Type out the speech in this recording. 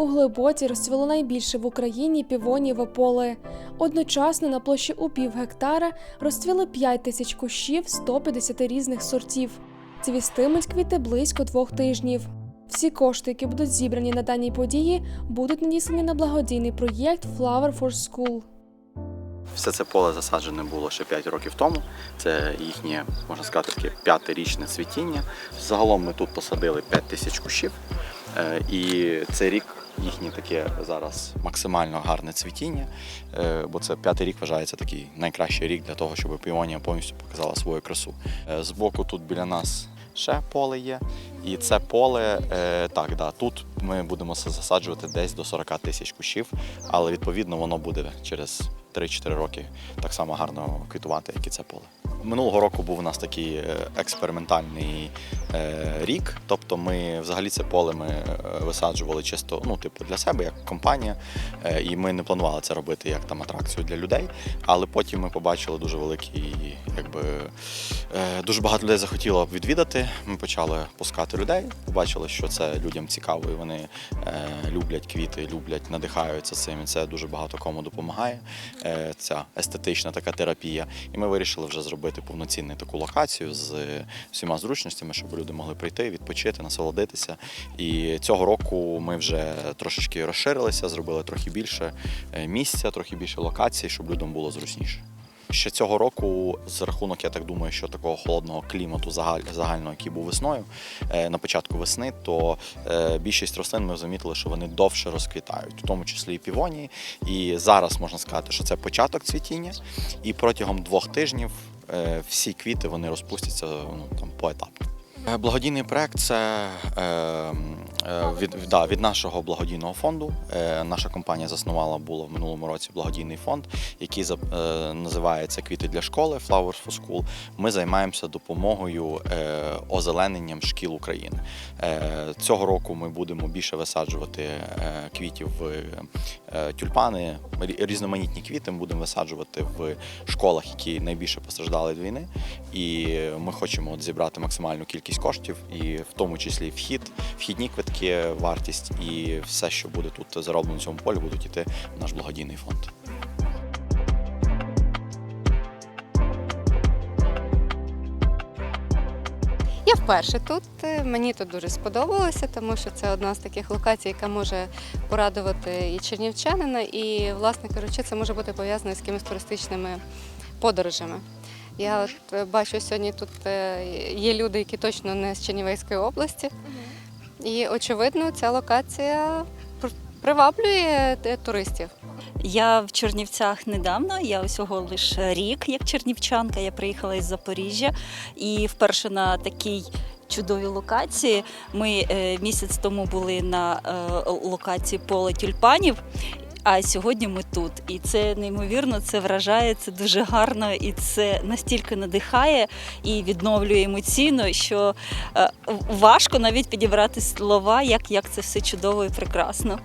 У глибоці розцвіло найбільше в Україні півонієве поле. Одночасно на площі у пів гектара розцвіли 5 тисяч кущів 150 різних сортів. Цвістимуть квіти близько двох тижнів. Всі кошти, які будуть зібрані на даній події, будуть надіслані на благодійний проєкт Flower for School. Все це поле засаджене було ще 5 років тому. Це їхнє, можна сказати, таке п'ятирічне цвітіння. Загалом ми тут посадили 5 тисяч кущів. Е, І цей рік їхнє таке зараз максимально гарне цвітіння, е, бо це п'ятий рік вважається такий найкращий рік для того, щоб піонія повністю показала свою красу. Е, Збоку тут біля нас ще поле є. І це поле, так, да, тут ми будемо засаджувати десь до 40 тисяч кущів, але відповідно воно буде через 3-4 роки так само гарно квітувати, як і це поле. Минулого року був у нас такий е, експериментальний е, рік. Тобто ми взагалі це поле ми е, висаджували чисто ну, типу, для себе, як компанія. І ми не планували це робити як там атракцію для людей. Але потім ми побачили дуже великий, якби дуже багато людей захотіло відвідати. Ми почали пускати людей. Побачили, що це людям цікаво, і вони е, люблять квіти, люблять, надихаються цим. І це дуже багато кому допомагає. Е, ця естетична така терапія. І ми вирішили вже зробити повноцінну таку локацію з всіма зручностями, щоб люди могли прийти, відпочити, насолодитися. І цього року ми вже трошечки розширилися, зробили трохи більше е, місця, трохи більше локацій, щоб людям було зручніше. Ще цього року, за рахунок, я так думаю, що такого холодного клімату загаль- загального, який був весною, е, на початку весни, то е, більшість рослин ми замітили, що вони довше розквітають, в тому числі і півонії. І зараз можна сказати, що це початок цвітіння, і протягом двох тижнів е, всі квіти вони розпустяться ну, там, поетапно. Благодійний проект це від, да, від нашого благодійного фонду. Е, наша компанія заснувала було в минулому році благодійний фонд, який е, називається Квіти для школи Flowers for School. Ми займаємося допомогою е, озелененням шкіл України. Е, цього року ми будемо більше висаджувати е, квітів в е, тюльпани, рі- різноманітні квіти ми будемо висаджувати в школах, які найбільше постраждали від війни. І ми хочемо от зібрати максимальну кількість коштів, і в тому числі вхід, вхідні квитки, вартість і все, що буде тут зароблено в цьому полі, будуть йти в наш благодійний фонд. Я вперше тут. Мені тут дуже сподобалося, тому що це одна з таких локацій, яка може порадувати і чернівчанина, і, власне кажучи, це може бути пов'язано з якимись туристичними подорожами. Я от е, бачу сьогодні тут е, є люди, які точно не з Чернівецької області. І очевидно, ця локація пр- приваблює е, туристів. Я в Чернівцях недавно, я усього лише рік як чернівчанка. Я приїхала із Запоріжжя і вперше на такій чудовій локації. Ми е, місяць тому були на е, локації поле тюльпанів. А сьогодні ми тут, і це неймовірно, це вражає, це дуже гарно, і це настільки надихає і відновлює емоційно, що е, важко навіть підібрати слова, як, як це все чудово і прекрасно.